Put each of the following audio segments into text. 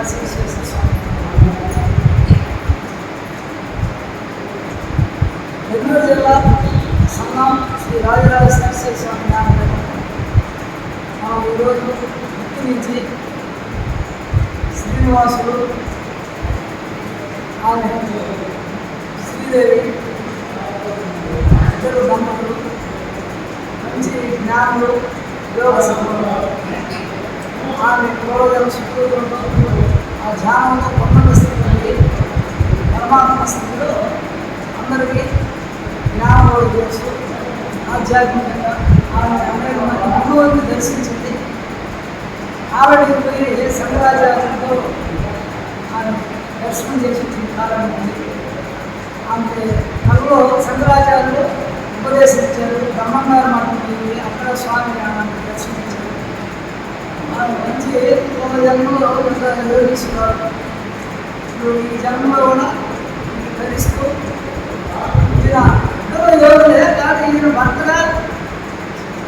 స్వామి నెల్లూరు జిల్లా సంఘం శ్రీ రాజరాజ శ్రీ స్వామి నామకరణం మనం ఈరోజు గుర్తు నుంచి శ్రీనివాసుడు ఆమె శ్రీదేవి ఇద్దరు దంపతులు మంచి జ్ఞానులు యోగ సంపన్నులు ఆమె పూర్వజన్మ సుకృతంలో ధ్యానంలో పొందన స్థితి పరమాత్మ స్థితిలో అందరికీ జ్ఞానంలో తెలుసు. ఆధ్యాత్మికంగా ఆమె దర్శించింది. ఆవిడ పోయి శంకరాచార్యులతో ఆమె దర్శనం చేసి కాలం ఉంది. ఆమె కల్లో శంకరాచార్యులు ఉపదేశించారు. బ్రహ్మంగారు మఠం అక్కడ స్వామి దర్శనం మంచి ఒక జన్మలో యోగిస్తున్నారు ఈ జన్మలో కూడా ధరిస్తూ ఈయన ఇద్దరు యోగులే కానీ ఈయన భర్తగా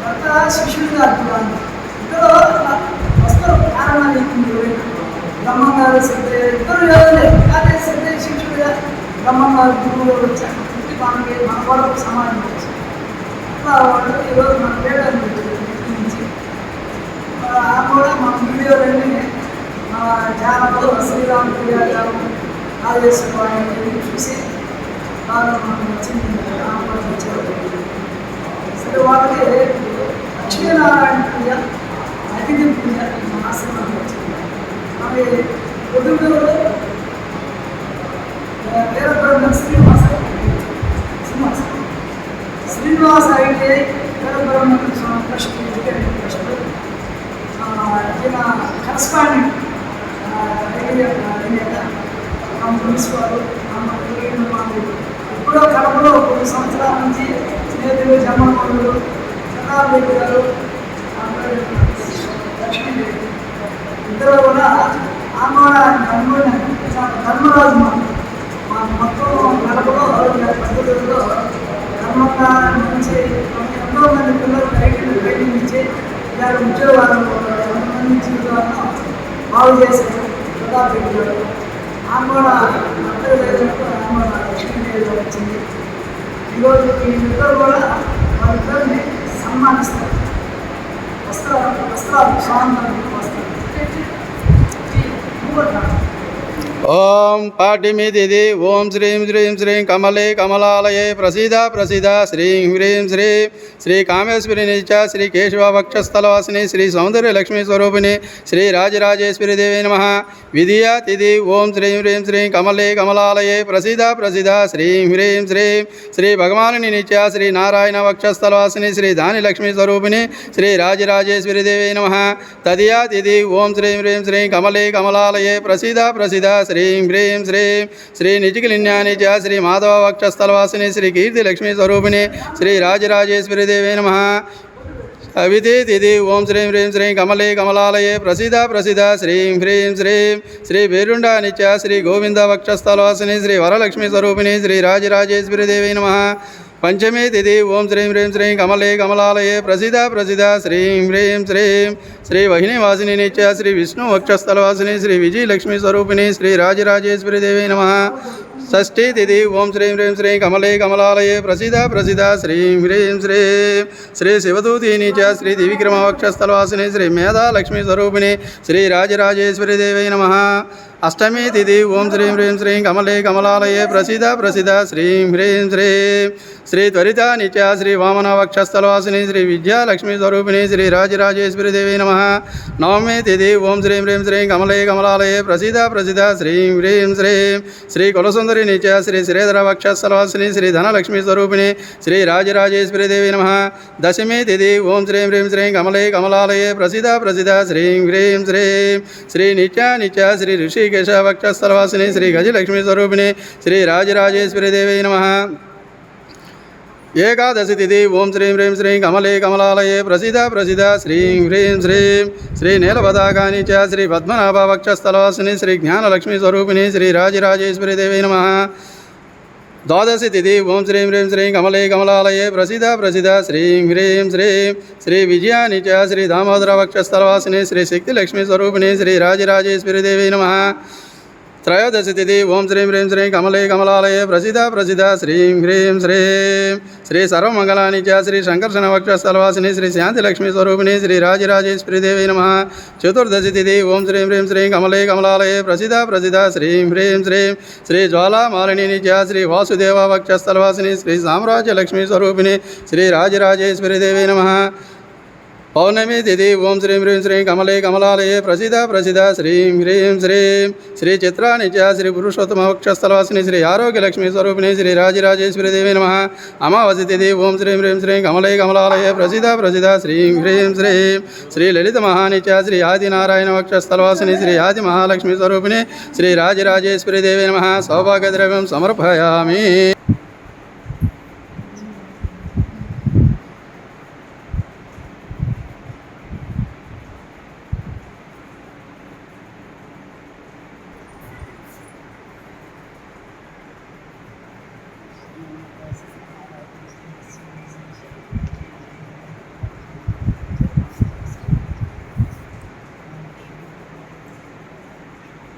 భర్త శిష్యుడిగా అంటున్నాను ఇద్దరు వస్తారు కారణాలు చెప్పింది బ్రహ్మంగారు సిద్ధయ్య ఇద్దరు యోగులే కానీ శిష్యుడిగా గురువులు వచ్చారు ఇంటి మనకి మన కొరకు సమాజం వచ్చారు అట్లా వాళ్ళు ఈరోజు మన పేరు కూడా మన వీడియోలన్నీ మన ఛానల్లో శ్రీరామ్ క్రియాచారం రాజేశ్వరి చూసి బాగా మనకు నచ్చింది ఆ కూడా వచ్చారు సరే వాళ్ళకి లక్ష్మీనారాయణ పూజ అతిథి పూజ మన ఆశ్రమానికి వచ్చింది అవి పొద్దుటూరు ఈయన కరస్పాండెంట్ ప్రిన్సిపాల్ ఎప్పుడో కడపలో కొన్ని సంవత్సరాల నుంచి స్నేహితులు జమ్మకొండలు చంద్రారెడ్డి గారు లక్ష్మీదేవి ఇద్దరు కూడా ఆమె కూడా ధర్మ ధర్మరాజు మా మా మొత్తం కడపలో పద్ధతుల్లో ధర్మంగా నుంచి ఎంతో మంది పిల్లలు ట్రైనింగ్ ట్రైనింగ్ ఇచ్చి ఉద్యోగాలు జీవితాలను బాగు చేశారు ప్రతాప్ రెడ్డి ఆమె కూడా అందరూ లేదంటే ఆమె కూడా లక్ష్మీదేవి వచ్చింది. ఈరోజు ఈ ఇద్దరు కూడా వాళ్ళిద్దరిని సన్మానిస్తారు. వస్త్ర వస్త్రాలు స్వామి వస్త్రాలు ఇంకోటి ఓం పాటిమిది ఓం శ్రీం శ్రీం శ్రీం కమలే కమలాలయే ప్రసీద ప్రసీద శ్రీం హ్రీం శ్రీ శ్రీ కామేశ్వరి నిత్య శ్రీ కేశవ వక్షస్థలవాసిని శ్రీ సౌందర్య లక్ష్మీ స్వరూపిణి శ్రీ రాజరాజేశ్వరి దేవి నమ. విధియా తిథి ఓం శ్రీం హ్రీం శ్రీం కమలే కమలాలయే ప్రసీద ప్రసీద శ్రీం హ్రీం శ్రీం శ్రీ భగవాని నిత్య శ్రీ నారాయణ వక్షస్థలవాసిని శ్రీ దాని లక్ష్మీ స్వరూపిణి శ్రీ రాజరాజేశ్వరి దేవి నమ. తదియా తిథి ఓం శ్రీం హ్రీం శ్రీం కమలే కమలాలయే ప్రసీద ప్రసీద శ్రీం హ్రీం శ్రీం శ్రీ నిజకిలిన్యాని చ శ్రీ మాధవ వక్షస్థలవాసిని శ్రీ కీర్తి లక్ష్మీ స్వరూపిణి శ్రీ రాజరాజేశ్వరి దేవే నమ. అవితి తిథి ఓం శ్రీం హ్రీం శ్రీం కమలే కమలాలయే ప్రసిద్ధ ప్రసిద్ధ శ్రీం హ్రీం శ్రీం శ్రీ బేరుండా నిత్య శ్రీ గోవింద వక్షస్థలవాసిని శ్రీ వరలక్ష్మీ స్వరూపిణి శ్రీ రాజరాజేశ్వరి దేవే నమ. పంచమే తిథి. ఓం శ్రీం హ్రీం శ్రీం కమలే కమలాలయే ప్రసిద్ధ ప్రసిద్ధ. శ్రీం హ్రీం శ్రీం. శ్రీ వహినివాసిని నిత్య శ్రీ విష్ణు వక్షస్థలవాసిని శ్రీ విజయలక్ష్మీ స్వరూపిణి శ్రీ రాజరాజేశ్వరి దేవే నమ. షష్ఠీ తిథి. ఓం శ్రీం హ్రీం శ్రీం కమలే కమలాలయే ప్రసిద్ధ ప్రసిద్ధ. శ్రీం హ్రీం శ్రీం. శ్రీ శివదూతి చ శ్రీ దివిక్రమ వక్షస్థలవాసిని శ్రీ మేధాలక్ష్మీ స్వరూపిణి శ్రీ రాజరాజేశ్వరి దేవే నమ. అష్టమి తిథి ఓం శ్రీం హ్రీం శ్రీం కమలే కమలాలయే ప్రసిద్ధ ప్రసిద్ధ శ్రీం హ్రీం శ్రీం శ్రీ త్వరిత నిత్య శ్రీ వామన వక్షస్థలవాసిని శ్రీ విద్యాలక్ష్మీ స్వరూపిణి శ్రీ రాజరాజేశ్వరి దేవి నమ నవమి తిథి ఓం శ్రీం హ్రీం శ్రీం కమలే కమలాలయే ప్రసిద్ధ ప్రసిద్ధ శ్రీం హ్రీం శ్రీం శ్రీ కులసుందరి నిత్య శ్రీ శ్రీధర వక్షస్థలవాసిని శ్రీ ధనలక్ష్మీ స్వరూపిణి శ్రీ రాజరాజేశ్వరి దేవి నమ దశమి తిథి ఓం శ్రీం హ్రీం శ్రీం కమలే కమలాలయే ప్రసిద్ధ ప్రసిద్ధ శ్రీం శ్రీ గజలక్ష్మీ స్వరూపిణి శ్రీ రాజరాజేశ్వరి దేవి నమ. ఏకాదశి తిథి ఓం శ్రీం హ్రీం శ్రీం కమలే కమలాలయే ప్రసిద్ధ ప్రసిద్ధ శ్రీం హ్రీం శ్రీం. శ్రీ నీలపదాకాని చ శ్రీ పద్మనాభ వక్షస్థలవాసిని శ్రీ జ్ఞానలక్ష్మీ స్వరూపిణి శ్రీ రాజరాజేశ్వరి దేవి నమ. ద్వాదశి తిథి ఓం శ్రీం హ్రీం శ్రీం కమలే కమలాలయే ప్రసిద్ధ ప్రసిద్ధ. శ్రీం హ్రీం శ్రీం శ్రీ విజయాని చ శ్రీ దామోదర వక్షస్థలవాసిని శ్రీ శక్తి లక్ష్మీ స్వరూపిణి శ్రీ రాజరాజేశ్వరి దేవి నమ. త్రయోదశి తిథి ఓం శ్రీం హ్రీం శ్రీం కమలే కమలాలయే ప్రసిద్ధ ప్రసిద్ధ శ్రీం హ్రీం శ్రీం. శ్రీ సర్వమంగళాని చ శ్రీ సంకర్షణ వక్షస్థలవాసిని శ్రీ శాంతి లక్ష్మీ స్వరూపిణి శ్రీ రాజరాజేశ్వరి దేవి నమ. చతుర్దశి తిథి ఓం శ్రీం హ్రీం శ్రీం కమలే కమలాలయే ప్రసిద్ధ ప్రసిద్ధ శ్రీం హ్రీం శ్రీం. శ్రీ జ్వాలామాలిని చ శ్రీ పౌర్ణమి తిథి ఓం శ్రీం హ్రీం శ్రీం కమలే కమలాలయే ప్రసిద్ధ ప్రసిద్ధ శ్రీం హ్రీం శ్రీం. శ్రీ చిత్రాని చ శ్రీ పురుషోత్తమ వక్షస్థలవాసిని శ్రీ ఆరోగ్య లక్ష్మీ స్వరూపిణి శ్రీ రాజరాజేశ్వరి దేవి నమ. అమావాసి తిథి ఓం శ్రీం హ్రీం శ్రీం కమలే కమలాలయే ప్రసిద్ధ ప్రసిద్ధ శ్రీం హ్రీం శ్రీం. శ్రీ లలిత మహానిత్య శ్రీ ఆదినారాయణ వక్షస్థలవాసిని శ్రీ ఆది మహాలక్ష్మీ స్వరూపిణి శ్రీ రాజరాజేశ్వరి దేవి నమ. సౌభాగ్య ద్రవ్యం సమర్పయామి.